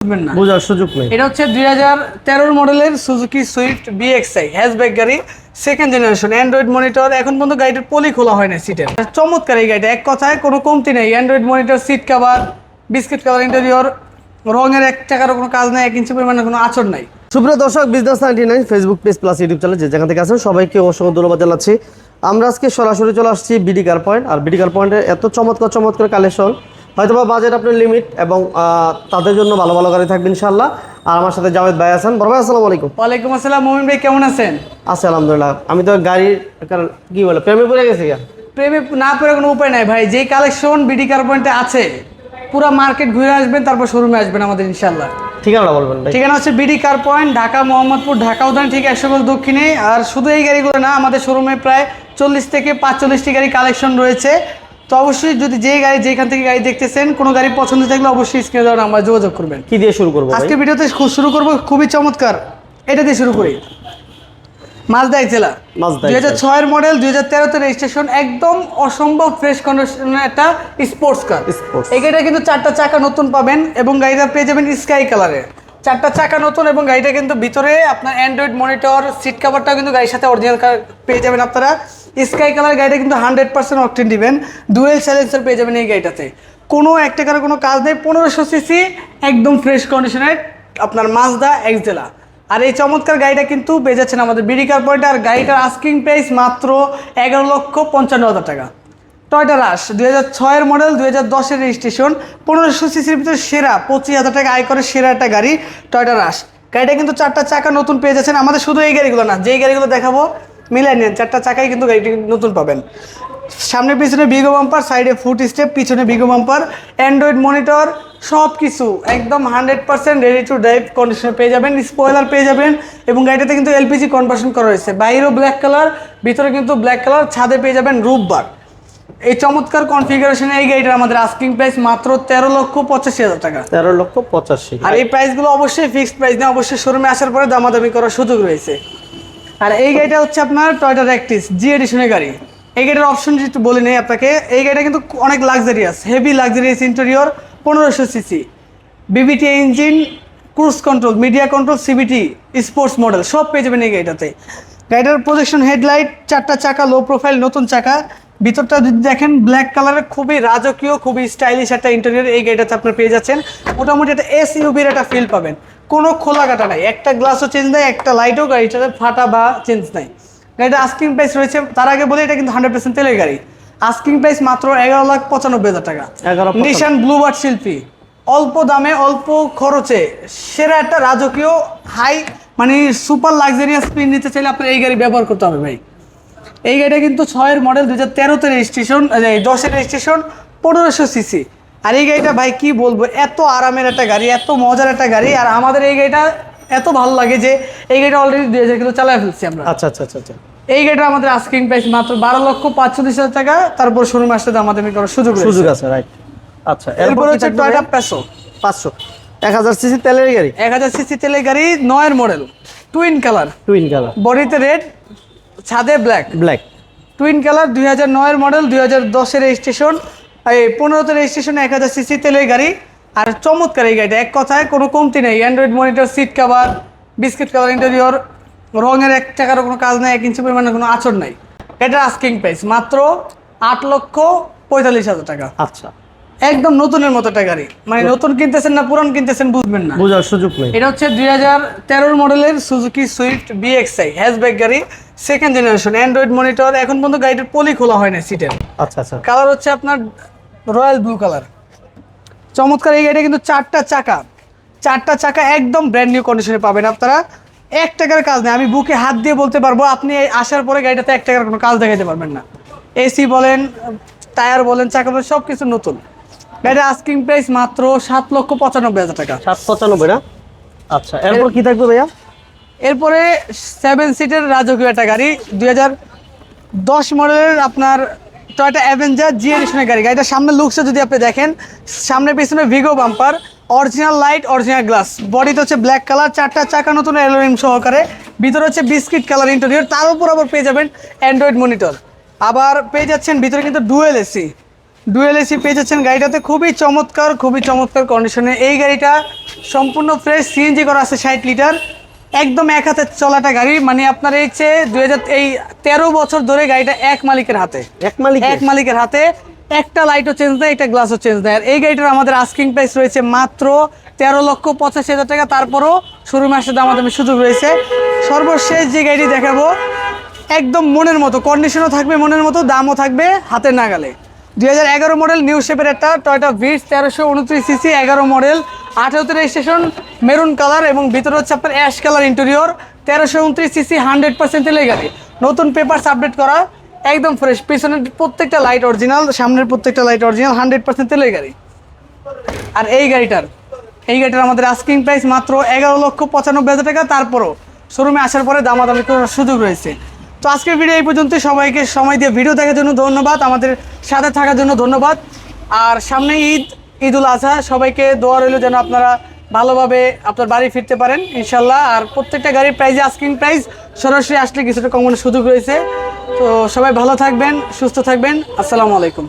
বুঝবেন না। বোঝার সুযোগ নেই। এটা হচ্ছে দুই হাজার তেরোর মডেলের সুজুকি সুইফট বিএক্সআই হ্যাশব্যাক গাড়ি সেকেন্ড জেনারেশন অ্যান্ড্রয়েড মনিটর এখন পর্যন্ত গাড়িটার পলি খোলা হয় না সিটের চমৎকার এই গাড়িটা এক কথায় কোনো কমতি নেই। Android monitor seat cover biscuit interior রঙের এক টাকারও কোনো কাজ নেই এক ইঞ্চি পরিমাণে কোনো আচর নাই। সুপ্রিয় দর্শক business ninety nine Facebook page plus YouTube channel যে যেখান থেকে আছেন সবাইকে অসংখ্য ধন্যবাদ জানাচ্ছি। আমরা আজকে সরাসরি চলে আসছি বিডি কার পয়েন্ট আর বিডি কার পয়েন্টের এত চমৎকার চমৎকার কালেকশন হয়তো বা বাজেট আপনার লিমিট এবং তাদের জন্য ভালো ভালো গাড়ি থাকবে ইনশাল্লাহ আর আমার সাথে জাভেদ ভাই আছেন। বড় ভাই আসসালামু আলাইকুম। ওয়ালাইকুম আসসালাম মোমিন ভাই কেমন আছেন? আছে আলহামদুলিল্লাহ। আমি তো গাড়ির কি বলে প্রেমে পড়ে গেছি প্রেমে না পড়ে কোনো উপায় নাই ভাই যেই কালেকশন বিডি কার পয়েন্টে আছে পুরো মার্কেট ঘুরে আসবেন তারপর শোরুমে আসবেন আমাদের ইনশাল্লাহ ঠিকানাটা বলবেন ভাই। ঠিকানা হচ্ছে BD car point Dhaka Mohammadpur Dhaka Udyan ঠিক একশো গোল দক্ষিণে। আর শুধু এই গাড়িগুলো না আমাদের শোরুমে প্রায় চল্লিশ থেকে পাঁচচল্লিশটি গাড়ি কালেকশন রয়েছে। তো অবশ্যই যদি যে গাড়ি যেখান থেকে গাড়ি দেখতেছেন কোনো গাড়ি পছন্দ থাকলে অবশ্যই স্ক্রিনে দেওয়ার নাম্বার যোগাযোগ করবেন। কি দিয়ে শুরু করব আজকে ভিডিওতে শুরু করব খুবই চমৎকার। এটা দিয়ে শুরু করি। মালদা জেলা দুই হাজার ছয়ের মডেল দুই হাজার তেরোতে রেজিস্ট্রেশন একদম অসম্ভব ফ্রেশ কন্ডিশনের একটা স্পোর্টস কার। এই গাড়িটা কিন্তু চারটা চাকা নতুন পাবেন এবং গাড়িটা পেয়ে যাবেন স্কাই কালারে চারটা চাকা নতুন এবং গাড়িটা কিন্তু ভিতরে আপনার অ্যান্ড্রয়েড মনিটর সিট কাভারটাও কিন্তু গাড়ির সাথে অরিজিনাল পেয়ে যাবেন আপনারা। স্কাই কালার গাড়িটা কিন্তু হান্ড্রেড পার্সেন্ট অকটেন দিবেন। ডুয়েল সাইলেন্সার পেয়ে যাবেন এই গাড়িটাতে। কোনো এক টাকার কোনো কাজ নেই, পনেরোশো সিসি একদম ফ্রেশ কন্ডিশনের আপনার মাজদা এক্সেলা আর এই চমৎকার গাড়িটা কিন্তু পেয়ে যাচ্ছেন আমাদের বিডিকার পয়েন্টে আর গাড়িটার আস্কিং প্রাইস মাত্র এগারো লক্ষ পঞ্চান্ন হাজার টাকা। টয়টা রাশ, দুই হাজার ছয়ের মডেল, দুই হাজার দশের রেজিস্ট্রেশন পনেরোশো সিসির ভিতরে সেরা, পঁচিশ হাজার টাকা আয় করে সেরা একটা গাড়ি টয়টা রাশ। গাড়িটা কিন্তু চারটা চাকা নতুন পেয়ে যাচ্ছেন। আমাদের শুধু এই গাড়িগুলো না, যেই গাড়িগুলো দেখাবো, মিলাই নেন, চারটা চাকাই কিন্তু গাড়িটি নতুন পাবেন। সামনে পিছনে বিগো বাম্পার সাইডে ফুট স্টেপ পিছনে বিগো বাম্পার অ্যান্ড্রয়েড মনিটর সব কিছু একদম hundred percent ready to drive কন্ডিশনে পেয়ে যাবেন স্পয়লার পেয়ে যাবেন এবং গাড়িটাতে কিন্তু এলপিজি কনভার্সন করা হয়েছে বাইরেও ব্ল্যাক কালার ভিতরে কিন্তু ব্ল্যাক কালার ছাদে পেয়ে যাবেন রূপ বার এই চমৎকার কনফিগারেশনে এই গাড়িটার আমাদের আস্কিং প্রাইস মাত্র তেরো লক্ষ পঁচাশি হাজার টাকা। তেরো লক্ষ পঁচাশি। আর এই প্রাইসগুলো অবশ্যই ফিক্সড প্রাইস না অবশ্যই শোরুমে আসার পরে দামাদামি করার সুযোগ রয়েছে। আর এই গাড়িটা হচ্ছে আপনার টয়টা র্যাকটিস জি এডিশনের গাড়ি। এই গাড়ির অপশন একটু বলে নেই আপনাকে এই গাড়িটা কিন্তু অনেক লাক্সারিয়াস হেভি লাক্সারিয়াস ইন্টেরিয়র পনেরোশো CC VVT engine cruise control media control CVT sports model সব পেয়ে যাবেন এই গাড়িটাতে। গাড়িটার প্রজেকশন হেডলাইট চারটা চাকা লো প্রোফাইল নতুন চাকা। ভিতরটা যদি দেখেন ব্ল্যাক কালারের খুবই রাজকীয় খুবই স্টাইলিশ একটা ইন্টেরিয়র এই গাড়িটাতে আপনার পেয়ে যাচ্ছেন। মোটামুটি একটা এস ইউবির একটা ফিল পাবেন। কোনো খোলা কাটা নাই। একটা গ্লাসও চেঞ্জ নাই একটা লাইটও গাড়িটাতে ফাটা বা চেঞ্জ নাই। গাড়িটা আস্কিং প্রাইস রয়েছে। তার আগে বলে এটা কিন্তু হান্ড্রেড পার্সেন্ট তেলের গাড়ি। আস্কিং প্রাইস মাত্র এগারো লাখ পঁচানব্বই হাজার টাকা। 11 নিশান ব্লুবার্ড শিল্পী। অল্প দামে অল্প খরচে সেরা একটা রাজকীয় হাই মানে সুপার লাক্সারিয়াস স্পিন নিতে চাইলে আপনার এই গাড়ি ব্যবহার করতে হবে ভাই। এই গাড়িটা কিন্তু ছয়ের মডেল দু হাজার তেরোতে রেজিস্ট্রেশন দশের রেজিস্ট্রেশন পনেরোশো সিসি। আর এই গাড়িটা ভাই কি বলব এত আরামের একটা গাড়ি এত মজার একটা গাড়ি আর আমাদের এই গাড়িটা এত ভালো লাগে যে এই গাড়িটা অলরেডি দুই হাজার কিলো চালায় ফেলছি আমরা। আচ্ছা আচ্ছা আচ্ছা আচ্ছা। এই গাড়িটা আমাদের আস্কিং প্রাইস মাত্র বারো লক্ষ পাঁচচল্লিশ হাজার টাকা তারপর শোরুম আসতে দামাদামি করার সুযোগ সুযোগ আছে রাইট আচ্ছা এরপর হচ্ছে টয়টা পাঁচশো পাঁচশো এক হাজার সিসি তেলের গাড়ি? এক হাজার সিসি তেলের গাড়ি নয়ের model twin colour twin colour বডিতে রেড ছাদে ব্ল্যাক ব্ল্যাক টুইন কালার দুই হাজার নয়ের মডেল দুই হাজার দশের রেজিস্ট্রেশন এই পনেরোতে রেজিস্ট্রেশন এক হাজার সিসি তেলের গাড়ি। আর চমৎকার এই গাড়িটা এক কথায় কোনো কমতি নেই। Android monitor seat cover biscuit colour interior রঙের এক টাকারও কোনো কাজ নেই এক ইঞ্চি পরিমাণে কোনো আচর নাই। এটা আস্কিং প্রাইস মাত্র আট লক্ষ পঁয়তাল্লিশ হাজার টাকা। আচ্ছা। একদম নতুনের মতো একটা গাড়ি। মানে নতুন কিনতেছেন না পুরান কিনতেছেন বুঝবেন না। বোঝার সুযোগ নেই। এটা হচ্ছে দুই হাজার তেরোর মডেলের সুজুকি সুইফট বিএক্সআই হ্যাশব্যাক গাড়ি সেকেন্ড জেনারেশন অ্যান্ড্রয়েড মনিটর এখন পর্যন্ত গাড়িটার পলি খোলা হয় না সিটের আচ্ছা আচ্ছা। কালার হচ্ছে আপনার রয়্যাল ব্লু কালার চমৎকার এই গাড়িটা কিন্তু চারটা চাকা। চারটা চাকা একদম ব্র্যান্ড নিউ কন্ডিশনে পাবেন আপনারা। এক টাকার কাজ নেই। আমি বুকে হাত দিয়ে বলতে পারব আপনি আসার পরে গাড়িটাতে এক টাকার কোনো কাজ দেখাতে পারবেন না। এসি বলেন টায়ার বলেন চাকা বলেন সব কিছু নতুন। গাড়ির আস্কিং প্রাইস মাত্র সাত লক্ষ পঁচানব্বই হাজার টাকা। সাত পঁচানব্বই না? আচ্ছা এরপর কি থাকবে ভাইয়া? এরপরে সেভেন সিটের রাজকীয় একটা গাড়ি দুই হাজার দশ মডেলের আপনার টয়টা অ্যাভেঞ্জার জি এডিশনের গাড়ি। গাড়িটার সামনে লুকসে যদি আপনি দেখেন সামনে পিছনে Vigo bumper original light original glass বডিতে হচ্ছে ব্ল্যাক কালার চারটা চাকা নতুন অ্যালোরিম সহকারে। ভিতরে হচ্ছে বিস্কিট কালার ইন্টেরিয়র তার উপর আবার পেয়ে যাবেন অ্যান্ড্রয়েড মনিটর আবার পেয়ে যাচ্ছেন ভিতরে কিন্তু ডুয়েল এসি ডুয়েল এসি পেয়ে যাচ্ছেন গাড়িটাতে। খুবই চমৎকার খুবই চমৎকার কন্ডিশনে এই গাড়িটা সম্পূর্ণ ফ্রেশ সিএনজি করা আছে ষাট লিটার। একদম এক হাতে চলাটা গাড়ি। মানে আপনার এই চেয়ে দুই হাজার এই তেরো বছর ধরে গাড়িটা এক মালিকের হাতে। এক মালিক এক মালিকের হাতে। একটা লাইটও চেঞ্জ দেয় একটা গ্লাসও চেঞ্জ দেয়। আর এই গাড়িটার আমাদের আস্কিং প্রাইস রয়েছে মাত্র তেরো লক্ষ পঁচাশি হাজার টাকা। তারপরও শুরু মাসে দাম আমাদের সুযোগ রয়েছে। সর্বশেষ যে গাড়িটি দেখাবো একদম মনের মতো। কন্ডিশনও থাকবে মনের মতো দামও থাকবে হাতের নাগালে। দুই হাজার এগারো মডেল নিউ শেপের একটা টয়টা ভিটস তেরোশো উনত্রিশ সিসি এগারো মডেল আঠেরোতে রেজিস্ট্রেশন মেরুন কালার এবং ভিতরে হচ্ছে আপনার অ্যাশ কালার ইন্টেরিয়র তেরোশো উনত্রিশ সিসি হান্ড্রেড পার্সেন্ট তেলের গাড়ি নতুন পেপারস আপডেট করা, একদম ফ্রেশ পিছনের প্রত্যেকটা লাইট অরিজিনাল সামনের প্রত্যেকটা লাইট অরিজিনাল হান্ড্রেড পার্সেন্ট তেলের গাড়ি আর এই গাড়িটার এই গাড়িটার আমাদের আস্কিং প্রাইস মাত্র এগারো লক্ষ পঁচানব্বই হাজার টাকা। তারপরও শোরুমে আসার পরে দামাদামি করার সুযোগ রয়েছে। তো আজকের ভিডিও এই পর্যন্ত সবাইকে সময় দিয়ে ভিডিও দেখার জন্য ধন্যবাদ। আমাদের সাথে থাকার জন্য ধন্যবাদ। আর সামনে ঈদ ঈদ উল আজহা। সবাইকে দোয়া রইল যেন আপনারা ভালোভাবে আপনার বাড়ি ফিরতে পারেন ইনশাল্লাহ আর প্রত্যেকটা গাড়ির প্রাইজে আস্কিং প্রাইস সরাসরি আসলে কিছুটা কমানোর সুযোগ রয়েছে। তো সবাই ভালো থাকবেন, সুস্থ থাকবেন। আসসালামু আলাইকুম।